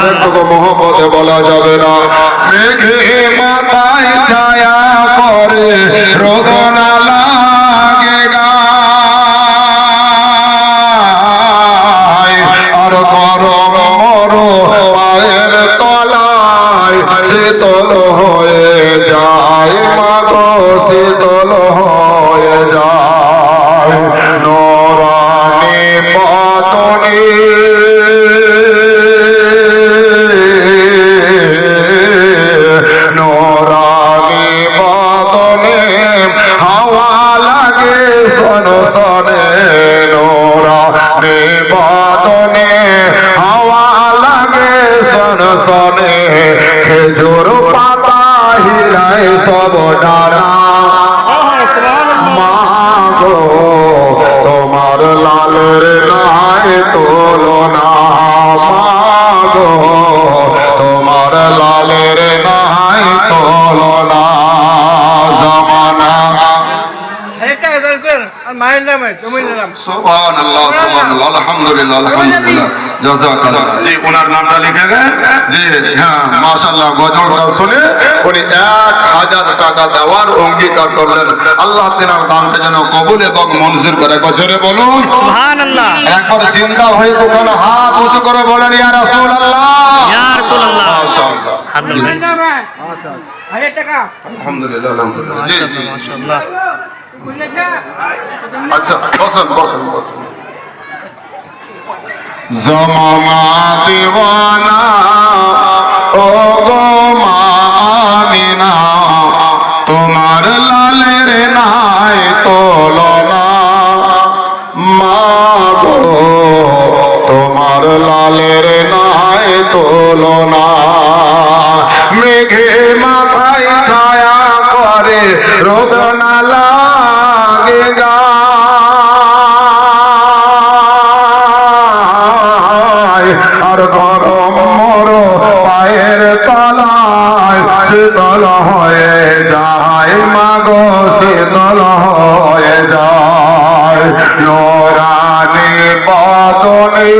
করে মহব্বতে বলা যাবে না। মেঘে মাথায় ছায়া করে রোদনা আর নামে জমির নাম। সুবহানাল্লাহ সুবহানাল্লাহ। আলহামদুলিল্লাহ আলহামদুলিল্লাহ। জাযাকাল্লাহ। জি ওনার নামটা লিখে দেন। জি হ্যাঁ মাশাআল্লাহ উনি টাকা দেওয়ার অঙ্গীকার করলেন। আল্লাহ তেনার দানকে যেন কবুল এবং মঞ্জুর করে। বছরে বলুন। সুবহানাল্লাহ। একবার চিন্তা হয়ে দোকানে হাত উঁচু করে বলেন ইয়া রাসূলুল্লাহ! ইয়া। মাশাআল্লাহ। মায়ের নামে হাজার টাকা আলহামদুলিল্লাহ। আলহামদুলিল্লাহ জি জি মাশাআল্লাহ। আচ্ছা বসুন বসুন বসুন। জমামা দিওয়ানা শীতল হয়ে যায় মাগো শীতল হয়ে যায়। নোরানি বদনে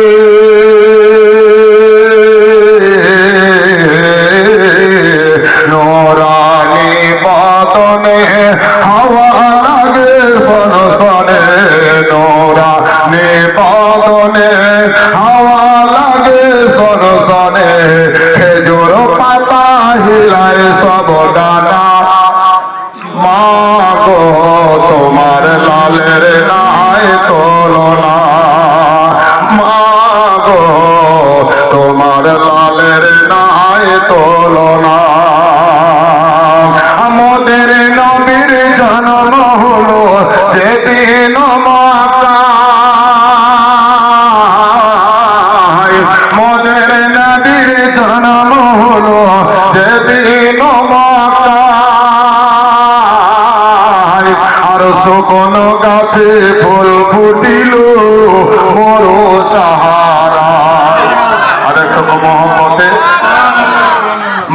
হিলায় সব ডানা মা গো তোমার লালের নাই তোলনা মা গো তোমার লালের নাই তোলনা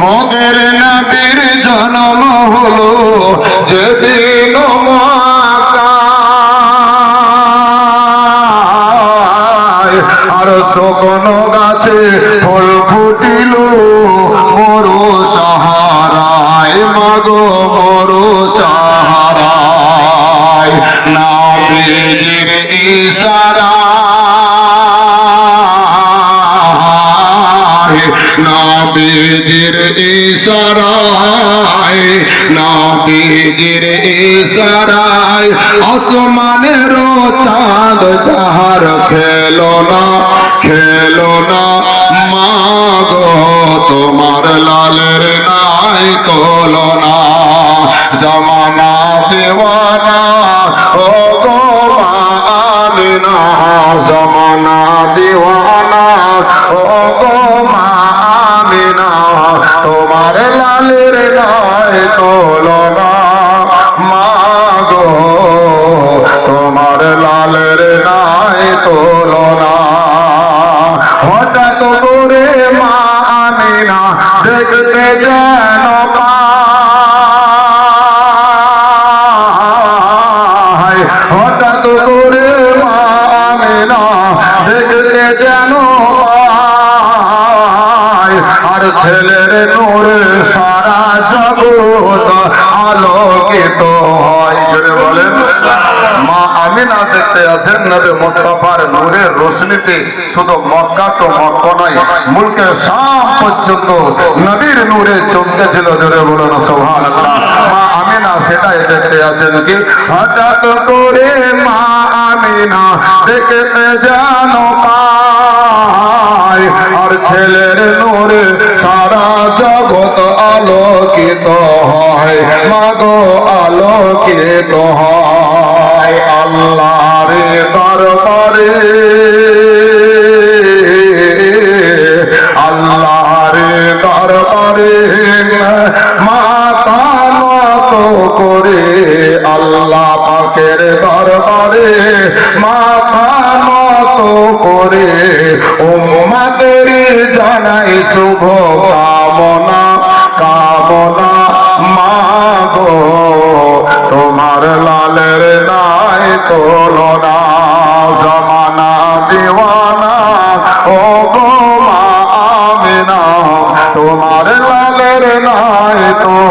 মোদের নবীর জন্ম হলো যেদিন আর তো কোনো গাছে ইশারায় নাবিজির ইশারায় আসমানের চাঁদ যাহার খেলো না খেলো না। মাগো, তোমার লালের নাই তোলো না জমানা দেওয়ানা, ও গো মামিনা। জমানা দিওয়ানা, ও গো মামিনা। তোমার লালের নাই তোলো না মাগো তোমার লালের নাই তোলো না। হঠাৎ করে মা আমিনা দেখতে যেন হঠাৎ করে মা আমিনা দেখতে যেন পায় ছেলের মা দেখতে আছেন নবী মুস্তাফার নূরের রোশনীতে শুধু মক্কা তো মক্কা নয় মুলকে শাম পর্যন্ত নবীর নূরে চমকেছিল জোরে বলুন, সুবহানাল্লাহ। মা আমিনা সেটাই দেখতে আছেন কি? হঠাৎ করে মা আমিনা দেখতে জানো পায়, আর ছেলের নূরে সারা জগৎ আলোকিত হয়। মাগো আলোকিত হয়। আল্লাহর দরবারে। আল্লাহর দরবারে মাতা নত করে আল্লাহ পাকের দরবারে মাথা নত করে উম্মাদের জানাই শুভ কামনা কামনা মাগো। তোমার লালের নাই তোলনা জমানা দিওয়ানা ও গো মা আমিনা তোমার লালের নাই তোলনা